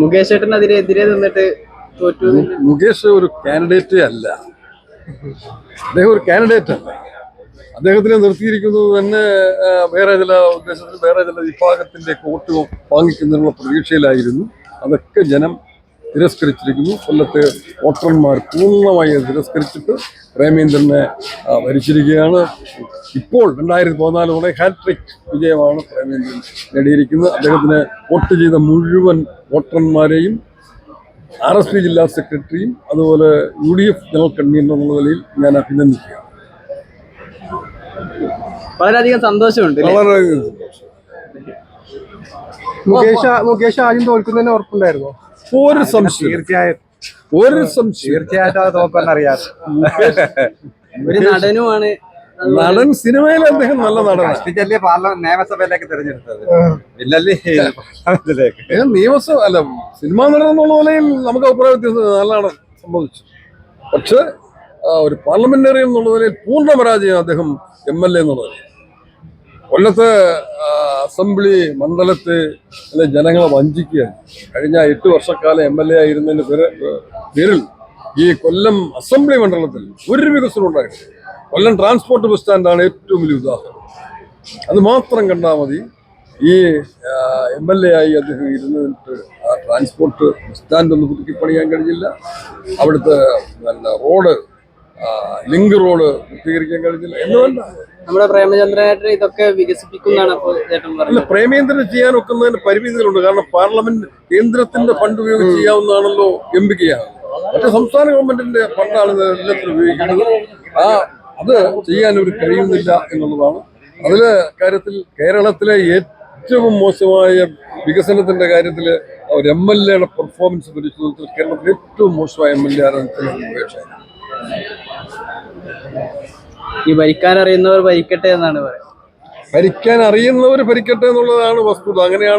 മുകേഷ് ചേട്ടനെതിരെ നിന്നിട്ട് തോറ്റു. മുകേഷ് ഒരു കാൻഡിഡേറ്റ് അല്ല. അദ്ദേഹം ഒരു കാൻഡിഡേറ്റ് അല്ല. അദ്ദേഹത്തിനെ നിർത്തിയിരിക്കുന്നത് തന്നെ വേറെ ചില ഉദ്ദേശത്തിൽ വേറെ ചില വിഭാഗത്തിന്റെ വോട്ട് വാങ്ങിക്കുന്നതിനുള്ള പ്രതീക്ഷയിലായിരുന്നു. അതൊക്കെ ജനം തിരസ്കരിച്ചിരിക്കുന്നു. കൊല്ലത്തെ വോട്ടർമാർ പൂർണമായി തിരസ്കരിച്ചിട്ട് പ്രേമേന്ദ്രനെ ഭരിച്ചിരിക്കുകയാണ്. ഇപ്പോൾ രണ്ടായിരത്തി പതിനാലോടെ ഹാട്രിക് വിജയമാണ് പ്രേമേന്ദ്രൻ നേടിയിരിക്കുന്നത്. അദ്ദേഹത്തിന് വോട്ട് ചെയ്ത മുഴുവൻ വോട്ടർമാരെയും ആർ എസ് പി ജില്ലാ സെക്രട്ടറിയും അതുപോലെ U D F general convener എന്നുള്ള നിലയിൽ ഞാൻ അഭിനന്ദിക്കുകയാണ്. വളരെയധികം സന്തോഷമുണ്ട് വളരെയധികം വളരെ മുകേഷ് മുകേഷ് ആദ്യം തോൽക്കുന്നതിന് ഉറപ്പുണ്ടായിരുന്നോ? ഒരു സംശയം തീർച്ചയായും ഒരു സംശയം തീർച്ചയായിട്ടും അത് ഒരു നടനുമാണ്. നടൻ സിനിമയിൽ അദ്ദേഹം നല്ല നടനാണ്. കഷ്ടിച്ചല്ലേ പാർലമെന്റ് നിയമസഭയിലേക്ക് തിരഞ്ഞെടുത്തത്. ഇല്ലല്ലേ? പാർലമെന്റിലേക്ക്. അദ്ദേഹം നിയമസഭ അല്ല സിനിമ നടൻ എന്നുള്ള നിലയിൽ നമുക്ക് അഭിപ്രായ വ്യത്യാസം നല്ലതാണ് സംഭവിച്ചു. പക്ഷെ ഒരു പാർലമെന്റേറിയൻ എന്നുള്ള നിലയിൽ പൂർണ പരാജയം അദ്ദേഹം എം എൽ എ എന്നുള്ളത് കൊല്ലത്തെ അസംബ്ലി മണ്ഡലത്തെ ജനങ്ങളെ വഞ്ചിക്കുകയാണ് കഴിഞ്ഞ എട്ട് വർഷക്കാലം എം എൽ എ ആയിരുന്നതിന് പേര് പേരിൽ ഈ കൊല്ലം അസംബ്ലി മണ്ഡലത്തിൽ ഒരു വികസനം ഉണ്ടായിട്ടില്ല. കൊല്ലം ട്രാൻസ്പോർട്ട് ബസ് സ്റ്റാൻഡാണ് ഏറ്റവും വലിയ ഉദാഹരണം. അത് മാത്രം കണ്ടാൽ മതി. ഈ എം എൽ എ ആയി അദ്ദേഹം ഇരുന്നിട്ട് ആ ട്രാൻസ്പോർട്ട് ബസ് സ്റ്റാൻഡ് ഒന്ന് പുതുക്കി പണിയാൻ കഴിഞ്ഞില്ല. അവിടുത്തെ നല്ല റോഡ് ലിങ്ക് റോഡ് പൂർത്തീകരിക്കാൻ കഴിഞ്ഞില്ല. എന്ന് വേണ്ട. നമ്മുടെ പ്രേമചന്ദ്രനായിട്ട് ഇതൊക്കെ വികസിപ്പിക്കുന്നതാണ് ചേട്ടൻ പറഞ്ഞത്. പ്രേമേന്ദ്രൻ ചെയ്യാൻ ഒക്കുന്നതിന് പരിമിതികളുണ്ട്. കാരണം പാർലമെന്റ് കേന്ദ്രത്തിന്റെ ഫണ്ട് ഉപയോഗിച്ച് ചെയ്യാവുന്നതാണല്ലോ എം പിക്ക് മറ്റേ സംസ്ഥാന ഗവൺമെന്റിന്റെ ഫണ്ടാണ് എല്ലാത്തിനും ഉപയോഗിക്കുന്നത്. ആ അത് ചെയ്യാൻ ഒരു കഴിയുന്നില്ല എന്നുള്ളതാണ്. അതിലെ കാര്യത്തിൽ കേരളത്തിലെ ഏറ്റവും മോശമായ വികസനത്തിന്റെ കാര്യത്തിൽ ഒരു എം എൽ എയുടെ പെർഫോമൻസ് പരിശോധിച്ചാൽ കേരളത്തിലെ ഏറ്റവും മോശമായ എം എൽ എ ആരാണ്? ഈ ഭരിക്കാൻ അറിയുന്നവർ ഭരിക്കട്ടെ എന്നാണ് പറയുന്നത്. ഭരിക്കാൻ അറിയുന്നവർ ഭരിക്കട്ടെ എന്നുള്ളതാണ് വസ്തുത. അങ്ങനെയാണ്